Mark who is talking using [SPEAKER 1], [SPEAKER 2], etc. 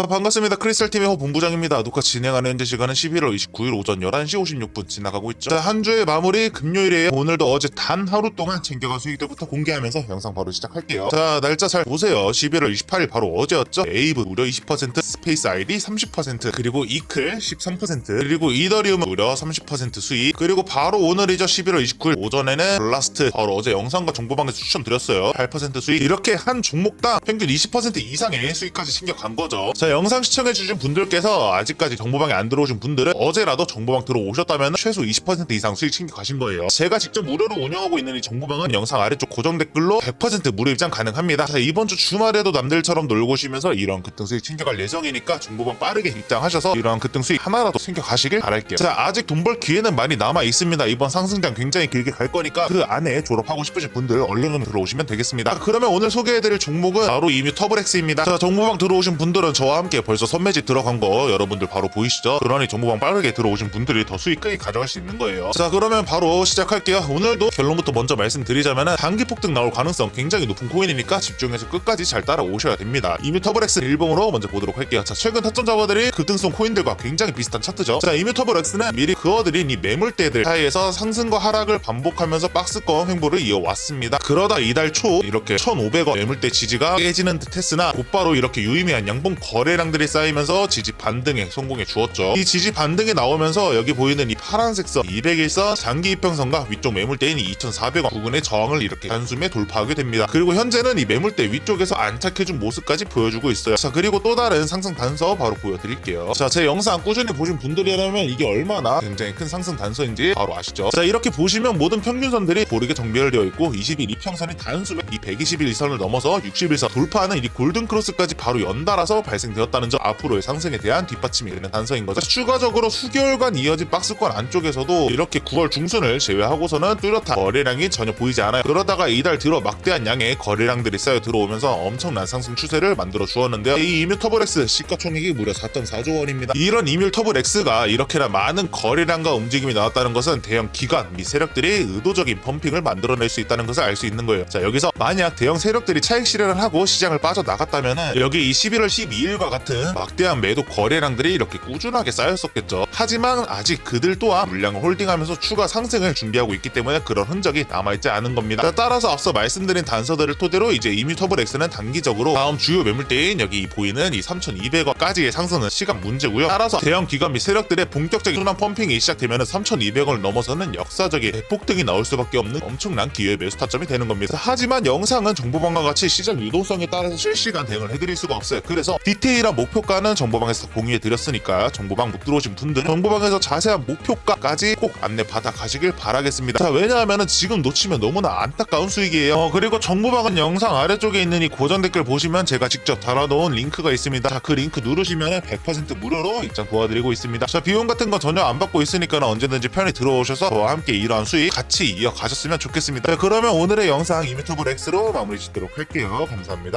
[SPEAKER 1] 아, 반갑습니다. 크리스탈 팀의 허 본부장입니다. 녹화 진행하는 현재 시간은 11월 29일 오전 11시 56분 지나가고 있죠. 자, 한 주의 마무리 금요일이에요. 오늘도 어제 단 하루 동안 챙겨간 수익들부터 공개하면서 영상 바로 시작할게요. 자, 날짜 잘 보세요. 11월 28일 바로 어제였죠. 에이브 무려 20%, 스페이스 아이디 30%, 그리고 이클 13%, 그리고 이더리움 무려 30% 수익, 그리고 바로 오늘이죠. 11월 29일 오전에는 블라스트 바로 어제 영상과 정보방에서 추천드렸어요. 8% 수익. 이렇게 한 종목당 평균 20% 이상의 수익까지 챙겨간 거죠. 자, 영상 시청해주신 분들께서 아직까지 정보방에 안 들어오신 분들은 어제라도 정보방 들어오셨다면 최소 20% 이상 수익 챙겨 가신 거예요. 제가 직접 무료로 운영하고 있는 이 정보방은 영상 아래쪽 고정 댓글로 100% 무료 입장 가능합니다. 자, 이번 주 주말에도 남들처럼 놀고 오시면서 이런 급등 수익 챙겨갈 예정이니까 정보방 빠르게 입장하셔서 이런 급등 수익 하나라도 챙겨 가시길 바랄게요. 자, 아직 돈 벌 기회는 많이 남아 있습니다. 이번 상승장 굉장히 길게 갈 거니까 그 안에 졸업하고 싶으신 분들 얼른 들어오시면 되겠습니다. 자, 그러면 오늘 소개해드릴 종목은 바로 이뮤 터블엑스입니다. 자, 정보방 들어오신 분들은 저와 함께 벌써 선매집 들어간 거 여러분들 바로 보이시죠? 그러니 정보방 빠르게 들어오신 분들이 더 수익 크게 가져갈 수 있는 거예요. 자, 그러면 바로 시작할게요. 오늘도 결론부터 먼저 말씀드리자면 단기 폭등 나올 가능성 굉장히 높은 코인이니까 집중해서 끝까지 잘 따라오셔야 됩니다. 이뮤 터블엑스 일봉으로 먼저 보도록 할게요. 자, 최근 타점 잡아들이 급등성 코인들과 굉장히 비슷한 차트죠. 자, 이뮤 터블엑스는 미리 그어드린 이 매물대들 사이에서 상승과 하락을 반복하면서 박스권 횡보를 이어왔습니다. 그러다 이달 초 이렇게 1,500원 매물대 지지가 깨지는 듯 했으나 곧바로 이렇게 유의미한 양봉 거래 량들이 쌓이면서 지지 반등에 성공해 주었죠. 이 지지 반등에 나오면서 여기 보이는 이 파란색 선 200일선 장기 이평선과 위쪽 매물대인 이 2,400원 부근의 저항을 이렇게 단숨에 돌파하게 됩니다. 그리고 현재는 이 매물대 위쪽에서 안착해준 모습까지 보여주고 있어요. 자 그리고 또 다른 상승 단서 바로 보여드릴게요. 자 제 영상 꾸준히 보신 분들이라면 이게 얼마나 굉장히 큰 상승 단서인지 바로 아시죠? 자 이렇게 보시면 모든 평균선들이 고르게 정렬되어 있고 20일 이평선이 단숨에 이 120일 이선을 넘어서 60일선 돌파하는 이 골든 크로스까지 바로 연달아서 발생 되었다는 점 앞으로의 상승에 대한 뒷받침이 되는 단서인 거죠. 추가적으로 수개월간 이어진 박스권 안쪽에서도 이렇게 9월 중순을 제외하고서는 뚜렷한 거래량이 전혀 보이지 않아요. 그러다가 이달 들어 막대한 양의 거래량들이 쌓여 들어오면서 엄청난 상승 추세를 만들어 주었는데요. 이 이뮤 터블엑스 시가총액이 무려 4.4조 원입니다. 이런 이뮤 터블엑스가 이렇게나 많은 거래량과 움직임이 나왔다는 것은 대형 기관 및 세력들이 의도적인 펌핑을 만들어낼 수 있다는 것을 알 수 있는 거예요. 자 여기서 만약 대형 세력들이 차익 실현을 하고 시장을 빠져나갔다면은 여기 이 11월 12일과 같은 막대한 매도 거래량들이 이렇게 꾸준하게 쌓였었겠죠. 하지만 아직 그들 또한 물량을 홀딩하면서 추가 상승을 준비하고 있기 때문에 그런 흔적이 남아있지 않은 겁니다. 자, 따라서 앞서 말씀드린 단서들을 토대로 이제 이뮤터블 X는 단기적으로 다음 주요 매물대인 여기 보이는 이 3,200원까지의 상승은 시간 문제고요. 따라서 대형 기관 및 세력들의 본격적인 순환 펌핑이 시작되면 3,200원을 넘어서는 역사적인 대폭등이 나올 수밖에 없는 엄청난 기회의 매수 타점이 되는 겁니다. 하지만 영상은 정보방과 같이 시장 유동성에 따라서 실시간 대응을 해드릴 수가 없어요. 그래서 디테일 한 목표가는 정보방에서 공유해 드렸으니까 정보방 못 들어오신 분들은 정보방에서 자세한 목표가까지 꼭 안내 받아 가시길 바라겠습니다. 자 왜냐하면 지금 놓치면 너무나 안타까운 수익이에요. 어, 그리고 정보방은 영상 아래쪽에 있는 이 고정 댓글 보시면 제가 직접 달아놓은 링크가 있습니다. 자, 그 링크 누르시면 100% 무료로 입장 도와드리고 있습니다. 자 비용 같은 거 전혀 안 받고 있으니까 언제든지 편히 들어오셔서 저와 함께 이러한 수익 같이 이어가셨으면 좋겠습니다. 자, 그러면 오늘의 영상 이미터블 X로 마무리 짓도록 할게요. 감사합니다.